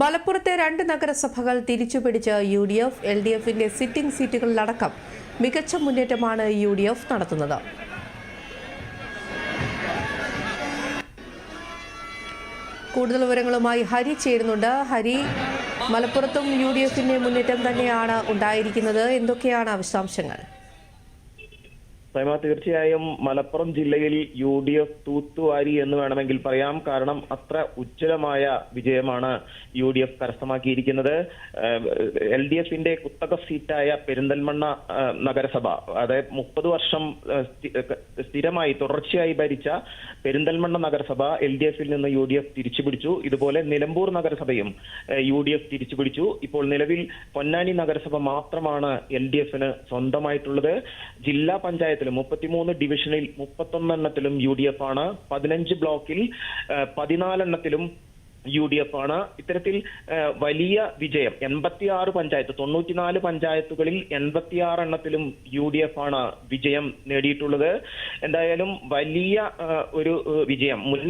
മലപ്പുറത്തെ രണ്ട് നഗരസഭകൾ തിരിച്ചുപിടിച്ച് U D F L D എഫിന്റെ സിറ്റിംഗ് സീറ്റുകളിലടക്കം മികച്ച മുന്നേറ്റമാണ് യു ഡി എഫ് നടത്തുന്നത്. കൂടുതൽ വിവരങ്ങളുമായി ഹരി ചേരുന്നുണ്ട്. ഹരി മലപ്പുറത്തും യു ഡി എഫിന്റെ മുന്നേറ്റം തന്നെയാണ് ഉണ്ടായിരിക്കുന്നത്. എന്തൊക്കെയാണ് വിശദാംശങ്ങൾ? സൈമ തീർച്ചയായും മലപ്പുറം ജില്ലയിൽ യു ഡി എഫ് തൂത്തുവാരി എന്ന് വേണമെങ്കിൽ പറയാം. കാരണം അത്ര ഉജ്ജ്വലമായ വിജയമാണ് യു ഡി എഫ് കരസ്ഥമാക്കിയിരിക്കുന്നത്. എൽ ഡി എഫിന്റെ കുത്തക സീറ്റായ പെരിന്തൽമണ്ണ നഗരസഭ അതായത് മുപ്പത് വർഷം സ്ഥിരമായി തുടർച്ചയായി ഭരിച്ച പെരിന്തൽമണ്ണ നഗരസഭ എൽ ഡി എഫിൽ നിന്ന് യു ഡി എഫ് തിരിച്ചുപിടിച്ചു. ഇതുപോലെ നിലമ്പൂർ നഗരസഭയും യു ഡി എഫ് തിരിച്ചുപിടിച്ചു. ഇപ്പോൾ നിലവിൽ പൊന്നാനി നഗരസഭ മാത്രമാണ് എൽ ഡി എഫിന് സ്വന്തമായിട്ടുള്ളത്. ജില്ലാ പഞ്ചായത്തിലും മുപ്പത്തിമൂന്ന് ഡിവിഷനിൽ മുപ്പത്തൊന്നെണ്ണത്തിലും യു ഡി എഫ് ആണ്. പതിനഞ്ച് ബ്ലോക്കിൽ പതിനാലെണ്ണത്തിലും യു ഡി എഫ് ആണ്. ഇത്തരത്തിൽ വലിയ വിജയം എൺപത്തിയാറ് പഞ്ചായത്ത് തൊണ്ണൂറ്റിനാല് പഞ്ചായത്തുകളിൽ എൺപത്തിയാറ് എണ്ണത്തിലും യു ഡി എഫ് ആണ് വിജയം നേടിയിട്ടുള്ളത്. എന്തായാലും വലിയ ഒരു വിജയം. മുൻ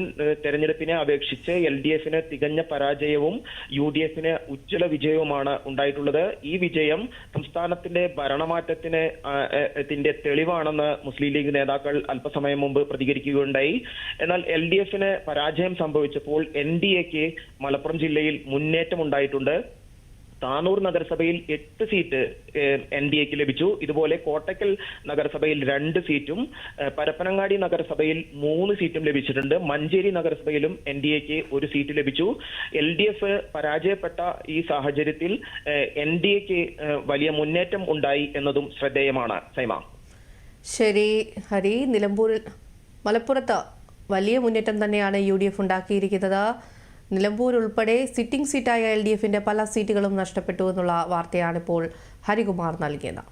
തെരഞ്ഞെടുപ്പിനെ അപേക്ഷിച്ച് എൽ ഡി എഫിന് തികഞ്ഞ പരാജയവും യു ഡി എഫിന് ഉജ്ജ്വല വിജയവുമാണ് ഉണ്ടായിട്ടുള്ളത്. ഈ വിജയം സംസ്ഥാനത്തിന്റെ ഭരണമാറ്റത്തിന് ത്തിന്റെ തെളിവാണെന്ന് മുസ്ലിം ലീഗ് നേതാക്കൾ അല്പസമയം മുമ്പ് പ്രതികരിക്കുകയുണ്ടായി. എന്നാൽ എൽ ഡി എഫിന് പരാജയം സംഭവിച്ചപ്പോൾ എൻ ഡി എക്ക് മലപ്പുറം ജില്ലയിൽ മുന്നേറ്റം ഉണ്ടായിട്ടുണ്ട്. താനൂർ നഗരസഭയിൽ എട്ട് സീറ്റ് എൻ ഡി എക്ക് ലഭിച്ചു. ഇതുപോലെ കോട്ടക്കൽ നഗരസഭയിൽ രണ്ട് സീറ്റും പരപ്പനങ്ങാടി നഗരസഭയിൽ മൂന്ന് സീറ്റും ലഭിച്ചിട്ടുണ്ട്. മഞ്ചേരി നഗരസഭയിലും എൻ ഡി എക്ക് ഒരു സീറ്റ് ലഭിച്ചു. എൽ ഡി എഫ് പരാജയപ്പെട്ട ഈ സാഹചര്യത്തിൽ എൻ ഡി എക്ക് വലിയ മുന്നേറ്റം ഉണ്ടായി എന്നതും ശ്രദ്ധേയമാണ്. സൈമ. ശരി ഹരി. നിലമ്പൂരിൽ മലപ്പുറത്ത് വലിയ മുന്നേറ്റം തന്നെയാണ് യു ഡി എഫ് ഉണ്ടാക്കിയിരിക്കുന്നത്. നിലമ്പൂർ ഉൾപ്പെടെ സിറ്റിംഗ് സീറ്റായ എൽ ഡി എഫിന്റെ പല സീറ്റുകളും നഷ്ടപ്പെട്ടു എന്നുള്ള വാർത്തയാണിപ്പോൾ ഹരികുമാർ നൽകിയത്.